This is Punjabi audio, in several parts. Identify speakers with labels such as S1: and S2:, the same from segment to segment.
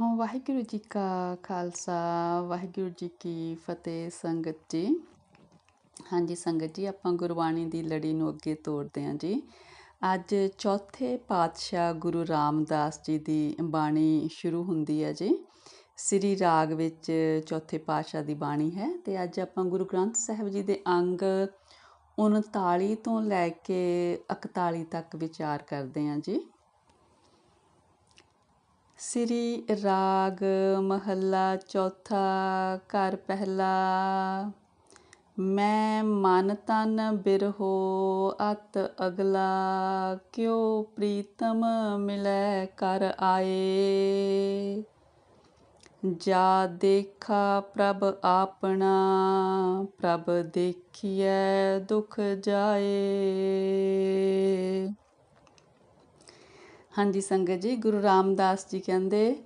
S1: ਹਾਂ, ਵਾਹਿਗੁਰੂ ਜੀ ਕਾ ਖਾਲਸਾ, ਵਾਹਿਗੁਰੂ ਜੀ ਕੀ ਫਤਿਹ ਸੰਗਤ ਜੀ। ਹਾਂਜੀ ਸੰਗਤ ਜੀ, ਆਪਾਂ ਗੁਰਬਾਣੀ ਦੀ ਲੜੀ ਨੂੰ ਅੱਗੇ ਤੋਰਦੇ ਹਾਂ ਜੀ। ਅੱਜ ਚੌਥੇ ਪਾਤਸ਼ਾਹ ਗੁਰੂ ਰਾਮਦਾਸ ਜੀ ਦੀ ਬਾਣੀ ਸ਼ੁਰੂ ਹੁੰਦੀ ਹੈ ਜੀ। ਸ੍ਰੀ ਰਾਗ ਵਿੱਚ ਚੌਥੇ ਪਾਤਸ਼ਾਹ ਦੀ ਬਾਣੀ ਹੈ ਤੇ ਅੱਜ ਆਪਾਂ ਗੁਰੂ ਗ੍ਰੰਥ ਸਾਹਿਬ ਜੀ ਦੇ ਅੰਗ 39 ਤੋਂ ਲੈ ਕੇ 41 ਤੱਕ ਵਿਚਾਰ ਕਰਦੇ ਹਾਂ ਜੀ। ਸ੍ਰੀ ਰਾਗ ਮਹੱਲਾ ਚੌਥਾ ਘਰ ਪਹਿਲਾ। ਮੈਂ ਮਨ ਤਨ ਬਿਰਹੋ ਅਤ ਅਗਲਾ, ਕਿਉ ਪ੍ਰੀਤਮ ਮਿਲੈ ਕਰ ਆਏ। ਜਾ ਦੇਖਾ ਪ੍ਰਭ ਆਪਣਾ, ਪ੍ਰਭ ਦੇਖੀਐ ਦੁਖ ਜਾਏ। ਹਾਂਜੀ ਸੰਗਤ ਜੀ, ਗੁਰੂ ਰਾਮਦਾਸ ਜੀ ਕਹਿੰਦੇ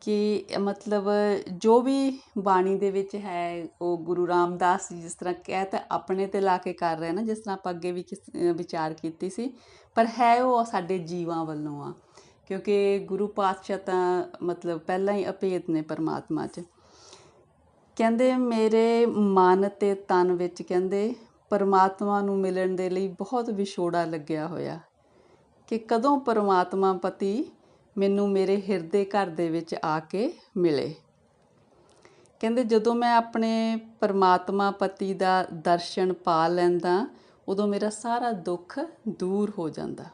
S1: ਕਿ ਮਤਲਬ ਜੋ ਵੀ ਬਾਣੀ ਦੇ ਵਿੱਚ ਹੈ, ਉਹ ਗੁਰੂ ਰਾਮਦਾਸ ਜੀ ਜਿਸ ਤਰ੍ਹਾਂ ਕਹਿ ਤਾਂ ਆਪਣੇ ਤੇ ਲਾ ਕੇ ਕਰ ਰਹੇ ਨਾ, ਜਿਸ ਤਰ੍ਹਾਂ ਆਪਾਂ ਅੱਗੇ ਵੀ ਵਿਚਾਰ ਕੀਤੀ ਸੀ, ਪਰ ਹੈ ਉਹ ਸਾਡੇ ਜੀਵਾਂ ਵੱਲੋਂ ਆ। ਕਿਉਂਕਿ ਗੁਰੂ ਪਾਤਸ਼ਾਹ ਤਾਂ ਮਤਲਬ ਪਹਿਲਾਂ ਹੀ ਅਪੇਤ ਨੇ ਪਰਮਾਤਮਾ 'ਚ। ਕਹਿੰਦੇ ਮੇਰੇ ਮਨ ਤੇ ਤਨ ਵਿੱਚ ਕਹਿੰਦੇ ਪਰਮਾਤਮਾ ਨੂੰ ਮਿਲਣ ਦੇ ਲਈ ਬਹੁਤ ਵਿਛੋੜਾ ਲੱਗਿਆ ਹੋਇਆ। ਕਿ ਕਦੋਂ ਪਰਮਾਤਮਾ ਪਤੀ ਮੈਨੂੰ ਮੇਰੇ ਹਿਰਦੇ ਘਰ ਦੇ ਵਿੱਚ ਆ ਕੇ ਮਿਲੇ। ਕਹਿੰਦੇ, ਜਦੋਂ ਮੈਂ ਆਪਣੇ ਪਰਮਾਤਮਾ ਪਤੀ ਦਾ ਦਰਸ਼ਨ ਪਾ ਲੈਂਦਾ, ਉਦੋਂ ਮੇਰਾ ਸਾਰਾ ਦੁੱਖ ਦੂਰ ਹੋ ਜਾਂਦਾ।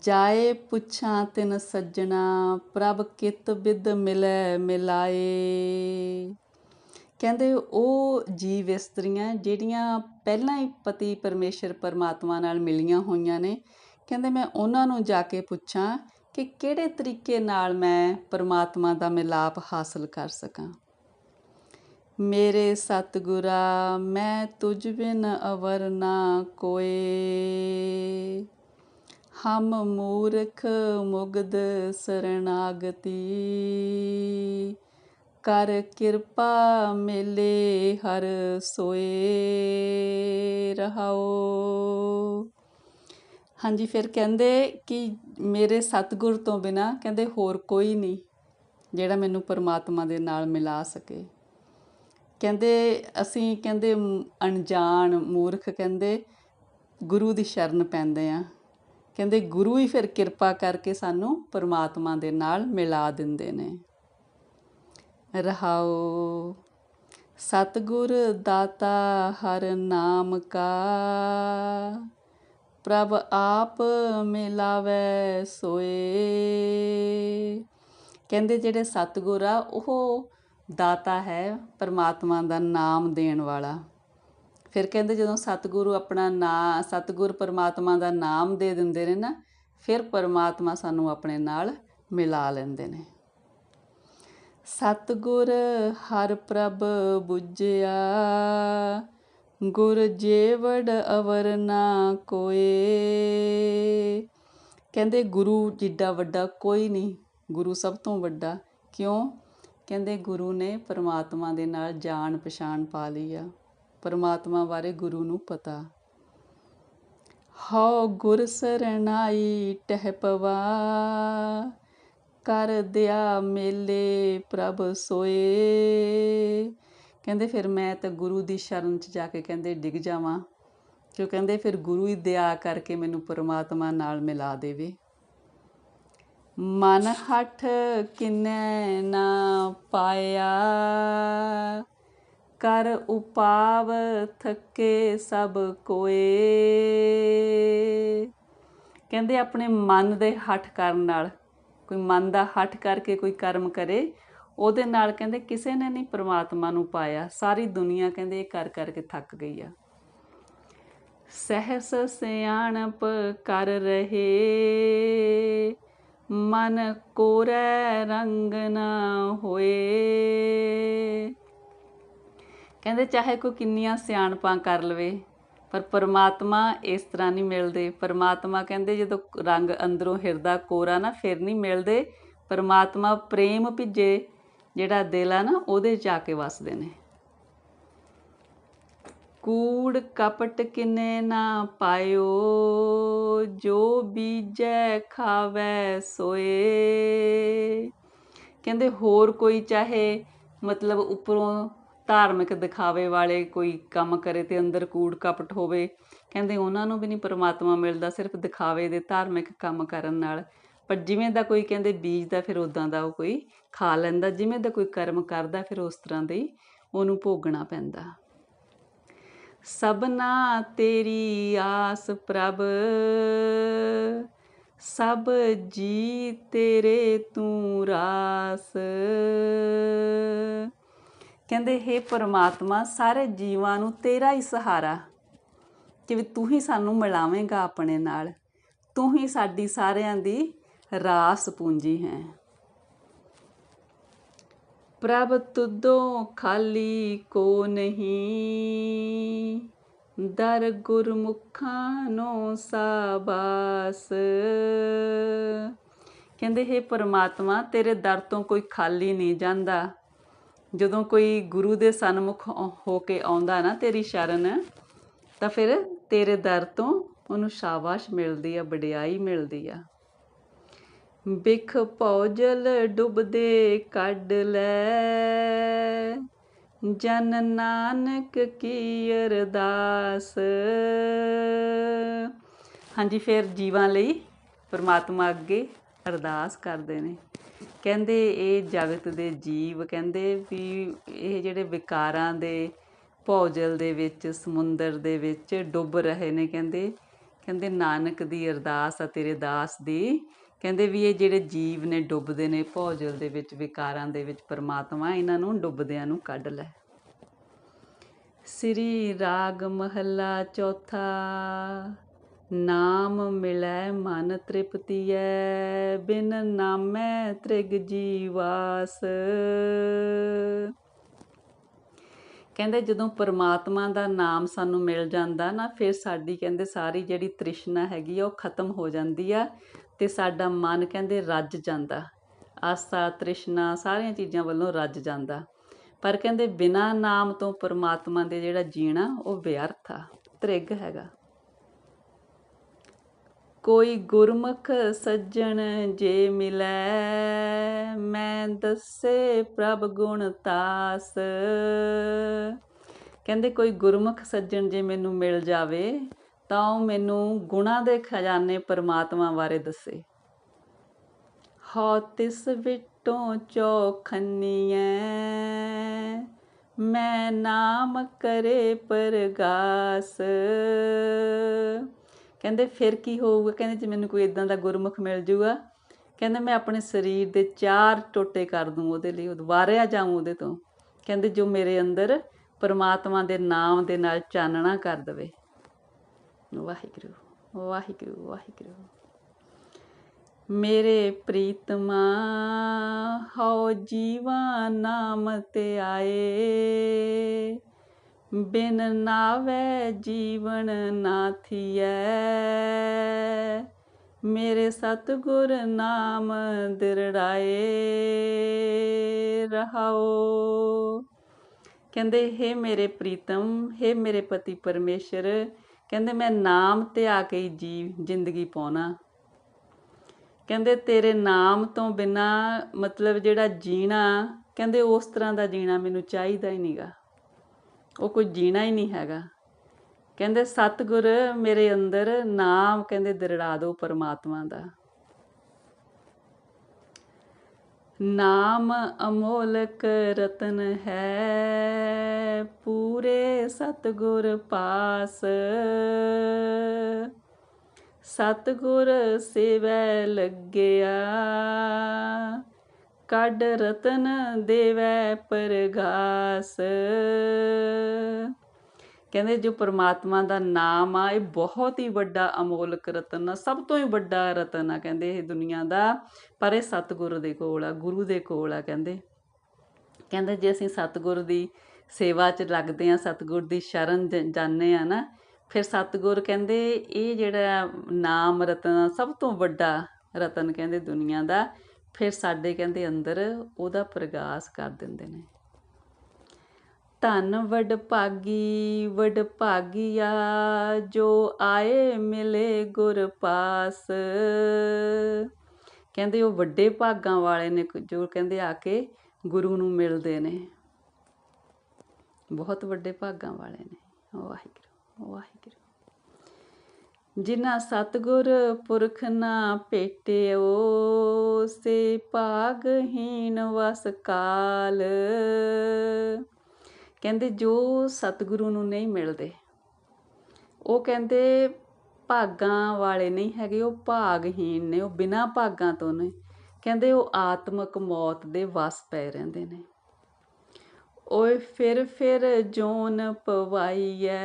S1: ਜਾਏ ਪੁੱਛਾਂ ਤਿਨ ਸੱਜਣਾ, ਪ੍ਰਭ ਕਿਤ ਬਿਦ ਮਿਲੈ ਮਿਲਾਏ। ਕਹਿੰਦੇ ਉਹ ਜੀਵ ਇਸਤਰੀਆਂ ਜਿਹੜੀਆਂ ਪਹਿਲਾਂ ਹੀ ਪਤੀ ਪਰਮੇਸ਼ਰ ਪਰਮਾਤਮਾ ਨਾਲ ਮਿਲੀਆਂ ਹੋਈਆਂ ਨੇ। ਕਹਿੰਦੇ ਮੈਂ ਉਹਨਾਂ ਨੂੰ ਜਾ ਕੇ ਪੁੱਛਾਂ ਕਿ ਕਿਹੜੇ ਤਰੀਕੇ ਨਾਲ ਮੈਂ ਪਰਮਾਤਮਾ ਦਾ ਮਿਲਾਪ ਹਾਸਲ ਕਰ ਸਕਾਂ। ਮੇਰੇ ਸਤਗੁਰਾ, ਮੈਂ ਤੁਝ ਬਿਨ ਅਵਰ ਨਾ ਕੋਏ। ਹਮ ਮੂਰਖ ਮੁਗਦ ਸਰਣਾਗਤੀ। ਕਰ ਕਿਰਪਾ ਮੇਲੇ ਹਰ ਸੋਏ ਰਹਾਓ। ਹਾਂਜੀ, ਫਿਰ ਕਹਿੰਦੇ ਕਿ ਮੇਰੇ ਸਤਗੁਰ ਤੋਂ ਬਿਨਾ ਕਹਿੰਦੇ ਹੋਰ ਕੋਈ ਨਹੀਂ ਜਿਹੜਾ ਮੈਨੂੰ ਪਰਮਾਤਮਾ ਦੇ ਨਾਲ ਮਿਲਾ ਸਕੇ। ਕਹਿੰਦੇ, ਅਸੀਂ ਕਹਿੰਦੇ ਅਣਜਾਣ ਮੂਰਖ ਕਹਿੰਦੇ ਗੁਰੂ ਦੀ ਸ਼ਰਨ ਪੈਂਦੇ ਆ। ਕਹਿੰਦੇ ਗੁਰੂ ਹੀ ਫਿਰ ਕਿਰਪਾ ਕਰਕੇ ਸਾਨੂੰ ਪਰਮਾਤਮਾ ਦੇ ਨਾਲ ਮਿਲਾ ਦਿੰਦੇ ਨੇ। ਰਹਾਉ ਸਤਗੁਰ ਦਾਤਾ ਹਰ ਨਾਮ ਕਾ। ਪ੍ਰਭ ਆਪ ਮਿਲਾਵੇ ਸੋਏ। ਕਹਿੰਦੇ ਜਿਹੜੇ ਸਤਗੁਰ ਆ, ਉਹ ਦਾਤਾ ਹੈ, ਪਰਮਾਤਮਾ ਦਾ ਨਾਮ ਦੇਣ ਵਾਲਾ। ਫਿਰ ਕਹਿੰਦੇ ਜਦੋਂ ਸਤਿਗੁਰੂ ਆਪਣਾ ਨਾਮ ਸਤਿਗੁਰ ਪਰਮਾਤਮਾ ਦਾ ਨਾਮ ਦੇ ਦਿੰਦੇ ਨੇ ਨਾ, ਫਿਰ ਪਰਮਾਤਮਾ ਸਾਨੂੰ ਆਪਣੇ ਨਾਲ ਮਿਲਾ ਲੈਂਦੇ ਨੇ। ਸਤਗੁਰ ਹਰ ਪ੍ਰਭ 부ਜਿਆ ਗੁਰ ਜੇਵੜ ਅਵਰ ਨਾ ਕੋਏ। ਕਹਿੰਦੇ ਗੁਰੂ ਜਿੱਡਾ ਵੱਡਾ ਕੋਈ ਨਹੀਂ, ਗੁਰੂ ਸਭ ਤੋਂ ਵੱਡਾ। ਕਿਉਂ? ਕਹਿੰਦੇ ਗੁਰੂ ਨੇ ਪਰਮਾਤਮਾ ਦੇ ਨਾਲ ਜਾਣ ਪਛਾਣ ਪਾ ਲਈ ਆ। ਪਰਮਾਤਮਾ ਬਾਰੇ ਗੁਰੂ ਨੂੰ ਪਤਾ। ਹਉ ਗੁਰ ਸਰਣਾਈ ਟਹਿ ਪਵਾ। ਕਰ ਦਿਆ ਮੇਲੇ ਪ੍ਰਭ ਸੋਏ। ਕਹਿੰਦੇ ਫਿਰ ਮੈਂ ਤਾਂ ਗੁਰੂ ਦੀ ਸ਼ਰਨ 'ਚ ਜਾ ਕੇ ਕਹਿੰਦੇ ਡਿੱਗ ਜਾਵਾਂ। ਕਿਉਂ ਕਹਿੰਦੇ ਫਿਰ ਗੁਰੂ ਹੀ ਦਇਆ ਕਰਕੇ ਮੈਨੂੰ ਪਰਮਾਤਮਾ ਨਾਲ ਮਿਲਾ ਦੇਵੇ। ਮਨ ਹੱਠ ਕਿਨੈ ਨਾ ਪਾਇਆ। ਕਰ ਉਪਾਵ ਥੱਕੇ ਸਭ ਕੋਏ। ਕਹਿੰਦੇ ਆਪਣੇ ਮਨ ਦੇ ਹੱਠ ਕਰਨ ਨਾਲ ਕੋਈ ਮਨ ਦਾ ਹੱਠ ਕਰਕੇ ਕੋਈ ਕਰਮ ਕਰੇ, ਉਹਦੇ ਨਾਲ ਕਹਿੰਦੇ ਕਿਸੇ ਨੇ ਨਹੀਂ ਪ੍ਰਮਾਤਮਾ ਨੂੰ ਪਾਇਆ, ਸਾਰੀ ਦੁਨੀਆ ਕਹਿੰਦੇ ਇਹ ਕਰ ਕਰਕੇ ਥੱਕ ਗਈ ਆ। ਸਹਸ ਸਿਆਣਪ ਕਰ ਰਹੇ, ਮਨ ਕੋਰੇ ਰੰਗ ਨਾ ਹੋਏ। ਕਹਿੰਦੇ ਚਾਹੇ ਕੋਈ ਕਿੰਨੀਆਂ ਸਿਆਣਪਾਂ ਕਰ ਲਵੇ ਪਰ ਪਰਮਾਤਮਾ ਇਸ ਤਰ੍ਹਾਂ ਨਹੀਂ ਮਿਲਦੇ। ਪਰਮਾਤਮਾ ਕਹਿੰਦੇ ਜਦੋਂ ਰੰਗ ਅੰਦਰੋਂ ਹਿਰਦਾ ਕੋਰਾ ਨਾ, ਫਿਰ ਨਹੀਂ ਮਿਲਦੇ। ਪਰਮਾਤਮਾ ਪ੍ਰੇਮ ਭਿੱਜੇ, ਜਿਹੜਾ ਦਿਲ ਆ ਨਾ, ਉਹਦੇ ਜਾ ਕੇ ਵਸਦੇ ਨੇ। ਕੂੜ ਕਪਟ ਕਿਨੇ ਨਾ ਪਾਇਓ, ਜੋ ਬੀਜੈ ਖਾਵੈ ਸੋਏ। ਕਹਿੰਦੇ ਹੋਰ ਕੋਈ ਚਾਹੇ, ਮਤਲਬ ਉੱਪਰੋਂ ਧਾਰਮਿਕ ਦਿਖਾਵੇ ਵਾਲੇ ਕੋਈ ਕੰਮ ਕਰੇ ਤੇ ਅੰਦਰ ਕੂੜ ਕਪਟ ਹੋਵੇ, ਕਹਿੰਦੇ ਉਹਨਾਂ ਨੂੰ ਵੀ ਨਹੀਂ ਪਰਮਾਤਮਾ ਮਿਲਦਾ ਸਿਰਫ ਦਿਖਾਵੇ ਦੇ ਧਾਰਮਿਕ ਕੰਮ ਕਰਨ ਨਾਲ। ਪਰ ਜਿਵੇਂ ਦਾ ਕੋਈ ਕਹਿੰਦੇ ਬੀਜਦਾ ਫਿਰ ਉਦਾਂ ਦਾ ਉਹ ਕੋਈ ਖਾ ਲੈਂਦਾ, ਜਿਵੇਂ ਦਾ ਕੋਈ ਕਰਮ ਕਰਦਾ ਫਿਰ ਉਸ ਤਰ੍ਹਾਂ ਦੇ ਹੀ ਉਹਨੂੰ ਭੋਗਣਾ ਪੈਂਦਾ। ਸਭਨਾ ਤੇਰੀ ਆਸ ਪ੍ਰਭ, ਸਭ ਜੀ ਤੇਰੇ ਤੂੰ ਰਾਸ। ਕਹਿੰਦੇ हे ਪਰਮਾਤਮਾ, ਸਾਰੇ ਜੀਵਾਂ ਨੂੰ ਤੇਰਾ ਹੀ ਸਹਾਰਾ ਕਿ ਵੀ ਤੂੰ ਹੀ ਸਾਨੂੰ ਮਿਲਾਵੇਂਗਾ ਆਪਣੇ ਨਾਲ। ਤੂੰ ਹੀ ਸਾਡੀ ਸਾਰਿਆਂ ਦੀ ਰਾਸ ਪੂੰਜੀ ਹੈ। ਪ੍ਰਭ ਤੁਦੋਂ ਖਾਲੀ ਕੋ ਨਹੀਂ, ਦਰ ਗੁਰਮੁਖਾਂ ਨੋ ਸਾਬਾਸ। ਕਹਿੰਦੇ, ਹੈ ਪਰਮਾਤਮਾ, ਤੇਰੇ ਦਰ ਤੋਂ ਕੋਈ ਖਾਲੀ ਨਹੀਂ ਜਾਂਦਾ। ਜਦੋਂ ਕੋਈ ਗੁਰੂ ਦੇ ਸਨਮੁਖ ਹੋ- ਕੇ ਆਉਂਦਾ ਨਾ ਤੇਰੀ ਸ਼ਰਨ, ਤਾਂ ਫਿਰ ਤੇਰੇ ਦਰ ਤੋਂ ਉਹਨੂੰ ਸ਼ਾਬਾਸ਼ ਮਿਲਦੀ ਆ, ਵਡਿਆਈ ਮਿਲਦੀ ਆ। ਬਿਖ ਪੌਜਲ ਡੁੱਬਦੇ ਕੱਢ ਲੈ, ਜਨ ਨਾਨਕ ਕੀ ਅਰਦਾਸ। ਹਾਂਜੀ, ਫਿਰ ਜੀਵਾਂ ਲਈ ਪਰਮਾਤਮਾ ਅੱਗੇ ਅਰਦਾਸ ਕਰਦੇ ਨੇ। ਕਹਿੰਦੇ ਇਹ ਜਗਤ ਦੇ ਜੀਵ, ਕਹਿੰਦੇ ਵੀ ਇਹ ਜਿਹੜੇ ਵਿਕਾਰਾਂ ਦੇ ਭੌਜਲ ਦੇ ਵਿੱਚ, ਸਮੁੰਦਰ ਦੇ ਵਿੱਚ ਡੁੱਬ ਰਹੇ ਨੇ, ਕਹਿੰਦੇ ਕਹਿੰਦੇ ਨਾਨਕ ਦੀ ਅਰਦਾਸ ਆ, ਤੇਰੇ ਦਾਸ ਦੀ। ਕਹਿੰਦੇ ਵੀ ਇਹ ਜਿਹੜੇ ਜੀਵ ਨੇ ਡੁੱਬਦੇ ਨੇ, ਭੌਜਲ ਦੇ ਵਿੱਚ, ਵਿਕਾਰਾਂ ਦੇ ਵਿੱਚ, ਪਰਮਾਤਮਾ ਇਹਨਾਂ ਨੂੰ ਡੁੱਬਦਿਆਂ ਨੂੰ ਕੱਢ ਲੈ। ਸ੍ਰੀ ਰਾਗ ਮਹੱਲਾ ਚੌਥਾ। ਨਾਮ ਮਿਲੈ ਮਨ ਤ੍ਰਿਪਤੀਐ, ਬਿਨ ਨਾਮੈ ਤ੍ਰਿਗ ਜੀਵਾਸ। ਕਹਿੰਦੇ ਜਦੋਂ ਪਰਮਾਤਮਾ ਦਾ ਨਾਮ ਸਾਨੂੰ ਮਿਲ ਜਾਂਦਾ ਨਾ, ਫਿਰ ਸਾਡੀ ਕਹਿੰਦੇ ਸਾਰੀ ਜਿਹੜੀ ਤ੍ਰਿਸ਼ਨਾ ਹੈਗੀ ਆ, ਉਹ ਖਤਮ ਹੋ ਜਾਂਦੀ ਆ ਤੇ ਸਾਡਾ ਮਨ ਕਹਿੰਦੇ ਰੱਜ ਜਾਂਦਾ। ਆਸਾ, ਤ੍ਰਿਸ਼ਨਾ ਸਾਰੀਆਂ ਚੀਜ਼ਾਂ ਵੱਲੋਂ ਰੱਜ ਜਾਂਦਾ। ਪਰ ਕਹਿੰਦੇ ਬਿਨਾ ਨਾਮ ਤੋਂ ਪਰਮਾਤਮਾ ਦੇ ਜਿਹੜਾ ਜੀਣਾ, ਉਹ ਵਿਅਰਥ ਆ, ਤ੍ਰਿਗ ਹੈਗਾ। ਕੋਈ ਗੁਰਮੁਖ ਸੱਜਣ ਜੇ ਮਿਲੈ, ਮੈਂ ਦੱਸੇ ਪ੍ਰਭ ਗੁਣ ਤਾਸ। ਕਹਿੰਦੇ ਕੋਈ ਗੁਰਮੁਖ ਸੱਜਣ ਜੇ ਮੈਨੂੰ ਮਿਲ ਜਾਵੇ, ਤਾਂ ਉਹ ਮੈਨੂੰ ਗੁਣਾ ਦੇ ਖਜ਼ਾਨੇ ਪਰਮਾਤਮਾ ਬਾਰੇ ਦੱਸੇ। ਹੋ ਤਿਸ ਵਿਟੋਂ ਚੋਖਨੀਐ, ਮੈਂ ਨਾਮ ਕਰੇ ਪਰਗਾਸ। ਕਹਿੰਦੇ ਫਿਰ ਕੀ ਹੋਊਗਾ? ਕਹਿੰਦੇ ਜੇ ਮੈਨੂੰ ਕੋਈ ਇਦਾਂ ਦਾ ਗੁਰਮੁਖ ਮਿਲ ਜੂਗਾ, ਕਹਿੰਦੇ ਮੈਂ ਆਪਣੇ ਸਰੀਰ ਦੇ ਚਾਰ ਟੋਟੇ ਕਰ ਦੂੰ ਉਹਦੇ ਲਈ ਵਾਰਿਆ ਜਾਊਂ ਉਹਦੇ ਤੋਂ। ਕਹਿੰਦੇ ਜੋ ਮੇਰੇ ਅੰਦਰ ਪਰਮਾਤਮਾ ਦੇ ਨਾਮ ਦੇ ਨਾਲ ਚਾਨਣਾ ਕਰ ਦਵੇ। ਵਾਹਿਗੁਰੂ ਵਾਹਿਗੁਰੂ ਵਾਹਿਗੁਰੂ। ਮੇਰੇ ਪ੍ਰੀਤਮਾ ਹਉ ਜੀਵਾ ਨਾਮ ਤੇ ਆਏ। ਬਿਨ ਨਾਵੇ ਜੀਵਨ ਨਾ ਥੀਐ। ਮੇਰੇ ਸਤਿਗੁਰ ਨਾਮ ਦਿਰੜਾਏ ਰਹਾਓ। ਕਹਿੰਦੇ हे ਮੇਰੇ ਪ੍ਰੀਤਮ हे ਮੇਰੇ ਪਤੀ ਪਰਮੇਸ਼ਰ, ਕਹਿੰਦੇ, ਮੈਂ ਨਾਮ ਤੇ ਆ ਕੇ ਹੀ ਜੀ ਜ਼ਿੰਦਗੀ ਪਾਉਣਾ। ਕਹਿੰਦੇ, ਤੇਰੇ ਨਾਮ ਤੋਂ ਬਿਨਾ ਮਤਲਬ ਜਿਹੜਾ ਜੀਣਾ, ਕਹਿੰਦੇ, ਉਸ ਤਰ੍ਹਾਂ ਦਾ ਜੀਣਾ ਮੈਨੂੰ ਚਾਹੀਦਾ ਹੀ ਨਹੀਂਗਾ ਉਹ ਕੋਈ ਜੀਣਾ ਹੀ ਨਹੀਂ ਹੈਗਾ। ਕਹਿੰਦੇ, ਸਤਿਗੁਰ ਮੇਰੇ ਅੰਦਰ ਨਾਮ ਕਹਿੰਦੇ ਦਿਰੜਾ ਦਿਓ ਪਰਮਾਤਮਾ ਦਾ। ਨਾਮ ਅਮੋਲਕ ਰਤਨ ਹੈ, ਪੂਰੇ ਸਤਿਗੁਰ ਪਾਸ। ਸਤਿਗੁਰ ਸੇਵੈ ਲੱਗਿਆ ਕੱਢ ਰਤਨ ਦੇਵੈ ਪਰਗਾਸ। ਕਹਿੰਦੇ ਜੋ ਪਰਮਾਤਮਾ ਦਾ ਨਾਮ ਆ, ਇਹ ਬਹੁਤ ਹੀ ਵੱਡਾ ਅਮੋਲਕ ਰਤਨ ਆ, ਸਭ ਤੋਂ ਹੀ ਵੱਡਾ ਰਤਨ ਆ ਕਹਿੰਦੇ ਇਹ ਦੁਨੀਆ ਦਾ। ਪਰ ਇਹ ਸਤਿਗੁਰ ਦੇ ਕੋਲ ਆ, ਗੁਰੂ ਦੇ ਕੋਲ ਆ ਕਹਿੰਦੇ। ਕਹਿੰਦੇ ਜੇ ਅਸੀਂ ਸਤਿਗੁਰ ਦੀ ਸੇਵਾ 'ਚ ਲੱਗਦੇ ਆ ਸਤਿਗੁਰ ਦੀ ਸ਼ਰਨ ਜ- ਜਾਂਦੇ ਆ ਨਾ, ਫਿਰ ਸਤਿਗੁਰ ਕਹਿੰਦੇ ਇਹ ਜਿਹੜਾ ਨਾਮ ਰਤਨ ਸਭ ਤੋਂ ਵੱਡਾ ਰਤਨ ਕਹਿੰਦੇ ਦੁਨੀਆ ਦਾ। ਫਿਰ ਸਾਡੇ ਕਹਿੰਦੇ ਅੰਦਰ ਉਹਦਾ ਪ੍ਰਗਾਸ ਕਰ ਦਿੰਦੇ ਨੇ। ਧਨ ਵਡਭਾਗੀ ਵਡਭਾਗੀਆ ਜੋ ਆਏ ਮਿਲੇ ਗੁਰ ਪਾਸ। ਕਹਿੰਦੇ ਉਹ ਵੱਡੇ ਭਾਗਾਂ ਵਾਲੇ ਨੇ, ਜੋ ਕਹਿੰਦੇ ਆ ਕੇ ਗੁਰੂ ਨੂੰ ਮਿਲਦੇ ਨੇ। ਬਹੁਤ ਵੱਡੇ ਭਾਗਾਂ ਵਾਲੇ ਨੇ। ਵਾਹਿਗੁਰੂ ਵਾਹਿਗੁਰੂ। ਜਿਨ੍ਹਾਂ ਸਤਗੁਰ ਪੁਰਖ ਨਾ ਭੇਟਿਓ, ਸੇ ਭਾਗਹੀਨ ਵਸ ਕਾਲ। ਕਹਿੰਦੇ ਜੋ ਸਤਗੁਰੂ ਨੂੰ ਨਹੀਂ ਮਿਲਦੇ, ਉਹ ਕਹਿੰਦੇ ਭਾਗਾਂ ਵਾਲੇ ਨਹੀਂ ਹੈਗੇ, ਉਹ ਭਾਗਹੀਨ ਨੇ, ਉਹ ਬਿਨਾਂ ਭਾਗਾਂ ਤੋਂ ਨੇ। ਕਹਿੰਦੇ ਉਹ ਆਤਮਕ ਮੌਤ ਦੇ ਵਸ ਪਏ ਰਹਿੰਦੇ ਨੇ। ਓਏ ਫਿਰ ਫਿਰ ਜੋਨ ਪਵਾਈਐ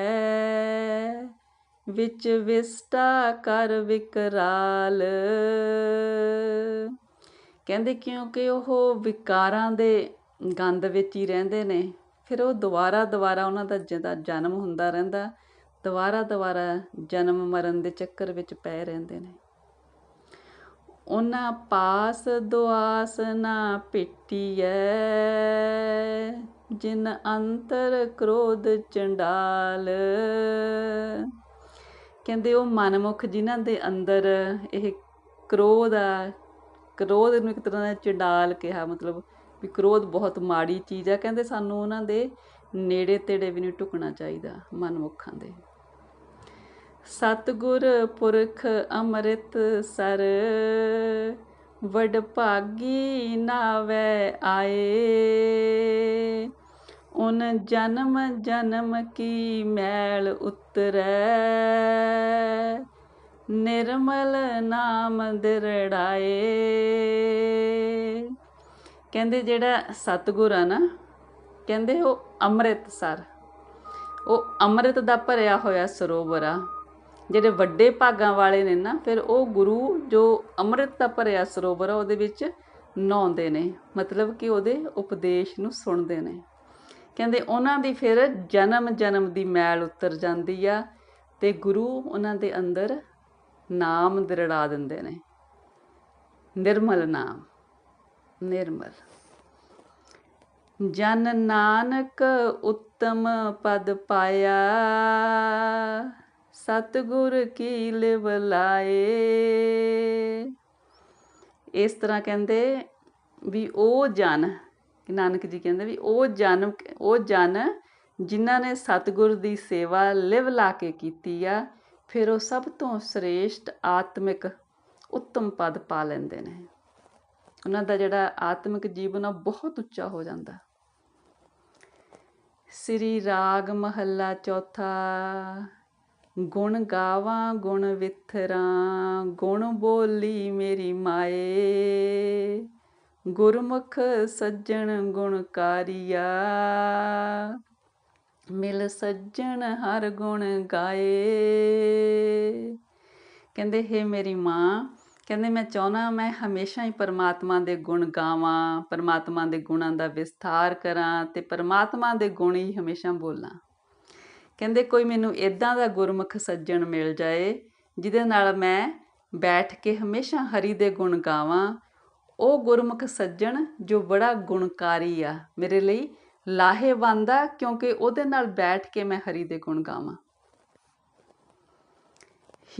S1: ਵਿੱਚ ਵਿਸਟਾ ਕਰ ਵਿਕਰਾਲ। ਕਹਿੰਦੇ ਕਿਉਂਕਿ ਉਹ ਵਿਕਾਰਾਂ ਦੇ ਗੰਦ ਵਿੱਚ ਹੀ ਰਹਿੰਦੇ ਨੇ, ਫਿਰ ਉਹ ਦੁਬਾਰਾ ਦੁਬਾਰਾ ਉਹਨਾਂ ਦਾ ਜਿਹਦਾ ਜਨਮ ਹੁੰਦਾ ਰਹਿੰਦਾ, ਦੁਬਾਰਾ ਦੁਬਾਰਾ ਜਨਮ ਮਰਨ ਦੇ ਚੱਕਰ ਵਿੱਚ ਪਏ ਰਹਿੰਦੇ ਨੇ। ਉਹਨਾਂ ਪਾਸ ਦੁਆਸ ਨਾ ਪਿੱਟੀਐ, ਜਿਨ ਅੰਤਰ ਕ੍ਰੋਧ ਚੰਡਾਲ। ਕਹਿੰਦੇ ਉਹ ਮਨਮੁਖ ਜਿਨ੍ਹਾਂ ਦੇ ਅੰਦਰ ਇਹ ਕ੍ਰੋਧ ਆ, ਕ੍ਰੋਧ ਨੂੰ ਇੱਕ ਤਰ੍ਹਾਂ ਦਾ ਚੰਡਾਲ ਕਿਹਾ, ਮਤਲਬ ਵੀ ਕ੍ਰੋਧ ਬਹੁਤ ਮਾੜੀ ਚੀਜ਼ ਆ, ਕਹਿੰਦੇ ਸਾਨੂੰ ਉਹਨਾਂ ਦੇ ਨੇੜੇ ਤੇੜੇ ਵੀ ਨਹੀਂ ਟੁਕਣਾ ਚਾਹੀਦਾ ਮਨਮੁਖਾਂ ਦੇ। ਸਤਗੁਰ ਪੁਰਖ ਅੰਮ੍ਰਿਤ ਸਰ, ਵਡ ਭਾਗੀ ਨਾਵੇ ਆਏ। ਉਨ ਜਨਮ ਜਨਮ ਕੀ ਮੈਲ ਉਤਰੈ? ਨਿਰਮਲ ਨਾਮ ਦਿਰੜਾਏ। ਕਹਿੰਦੇ ਜਿਹੜਾ ਸਤਗੁਰ ਆ ਨਾ, ਕਹਿੰਦੇ ਉਹ ਅੰਮ੍ਰਿਤਸਰ। ਉਹ ਅੰਮ੍ਰਿਤ ਦਾ ਭਰਿਆ ਹੋਇਆ ਸਰੋਵਰ ਆ। ਜਿਹੜੇ ਵੱਡੇ ਭਾਗਾਂ ਵਾਲੇ ਨੇ ਨਾ, ਫਿਰ ਉਹ ਗੁਰੂ ਜੋ ਅੰਮ੍ਰਿਤ ਦਾ ਭਰਿਆ ਸਰੋਵਰ ਆ, ਉਹਦੇ ਵਿੱਚ ਨਹਾਉਂਦੇ ਨੇ। ਮਤਲਬ ਕਿ ਉਹਦੇ ਉਪਦੇਸ਼ ਨੂੰ ਸੁਣਦੇ ਨੇ। ਕਹਿੰਦੇ ਉਹਨਾਂ ਦੀ ਫਿਰ ਜਨਮ ਜਨਮ ਦੀ ਮੈਲ ਉਤਰ ਜਾਂਦੀ ਆ ਤੇ ਗੁਰੂ ਉਹਨਾਂ ਦੇ ਅੰਦਰ ਨਾਮ ਦਿਰੜਾ ਦਿੰਦੇ ਨੇ। ਨਿਰਮਲ ਨਾਮ, ਨਿਰਮਲ। ਜਨ ਨਾਨਕ ਉੱਤਮ ਪਦ ਪਾਇਆ, ਸਤਗੁਰ ਕੀ ਲਿਵ ਲਾਏ। ਇਸ ਤਰ੍ਹਾਂ ਕਹਿੰਦੇ ਵੀ ਉਹ ਜਨ ਨਾਨਕ ਜੀ ਕਹਿੰਦੇ ਵੀ ਉਹ ਜਨ ਉਹ ਜਨ ਜਿਨ੍ਹਾਂ ਨੇ ਸਤਗੁਰ ਦੀ ਸੇਵਾ ਲਿਵ ਲਾ ਕੇ ਕੀਤੀ ਆ, ਫਿਰ ਉਹ ਸਭ ਤੋਂ ਸ੍ਰੇਸ਼ਟ ਆਤਮਿਕ ਉੱਤਮ ਪਦ ਪਾ ਲੈਂਦੇ ਨੇ। ਉਹਨਾਂ ਦਾ ਜਿਹੜਾ ਆਤਮਿਕ ਜੀਵਨ ਆ ਬਹੁਤ ਉੱਚਾ ਹੋ ਜਾਂਦਾ। ਸ੍ਰੀ ਰਾਗ ਮਹੱਲਾ ਚੌਥਾ, ਗੁਣ ਗਾਵਾਂ, ਗੁਣ ਵਿਥਰਾਂ, ਗੁਣ ਬੋਲੀ ਮੇਰੀ ਮਾਏ। ਗੁਰਮੁਖ ਸੱਜਣ ਗੁਣਕਾਰੀਆ ਮਿਲ ਸੱਜਣ ਹਰ ਗੁਣ ਗਾਏ। ਕਹਿੰਦੇ, ਹੈ ਮੇਰੀ ਮਾਂ, ਕਹਿੰਦੇ, ਮੈਂ ਚਾਹਨਾ ਮੈਂ ਹਮੇਸ਼ਾ ਹੀ ਪਰਮਾਤਮਾ ਦੇ ਗੁਣ ਗਾਵਾਂ, ਪਰਮਾਤਮਾ ਦੇ ਗੁਣਾਂ ਦਾ ਵਿਸਥਾਰ ਕਰਾਂ ਤੇ ਪਰਮਾਤਮਾ ਦੇ ਗੁਣ ਹੀ ਹਮੇਸ਼ਾ ਬੋਲਾਂ। ਕਹਿੰਦੇ, ਕੋਈ ਮੈਨੂੰ ਇਦਾਂ ਦਾ ਗੁਰਮੁਖ ਸੱਜਣ ਮਿਲ ਜਾਏ, ਜਿਹਦੇ ਨਾਲ ਮੈਂ ਬੈਠ ਕੇ ਹਮੇਸ਼ਾ ਹਰੀ ਦੇ ਗੁਣ ਗਾਵਾਂ ਉਹ ਗੁਰਮੁਖ ਸੱਜਣ ਜੋ ਬੜਾ ਗੁਣਕਾਰੀ ਆ। ਮੇਰੇ ਲਈ ਲਾਹੇਵੰਦ ਆ, ਕਿਉਂਕਿ ਉਹਦੇ ਨਾਲ ਬੈਠ ਕੇ ਮੈਂ ਹਰੀ ਦੇ ਗੁਣ ਗਾਵਾਂ।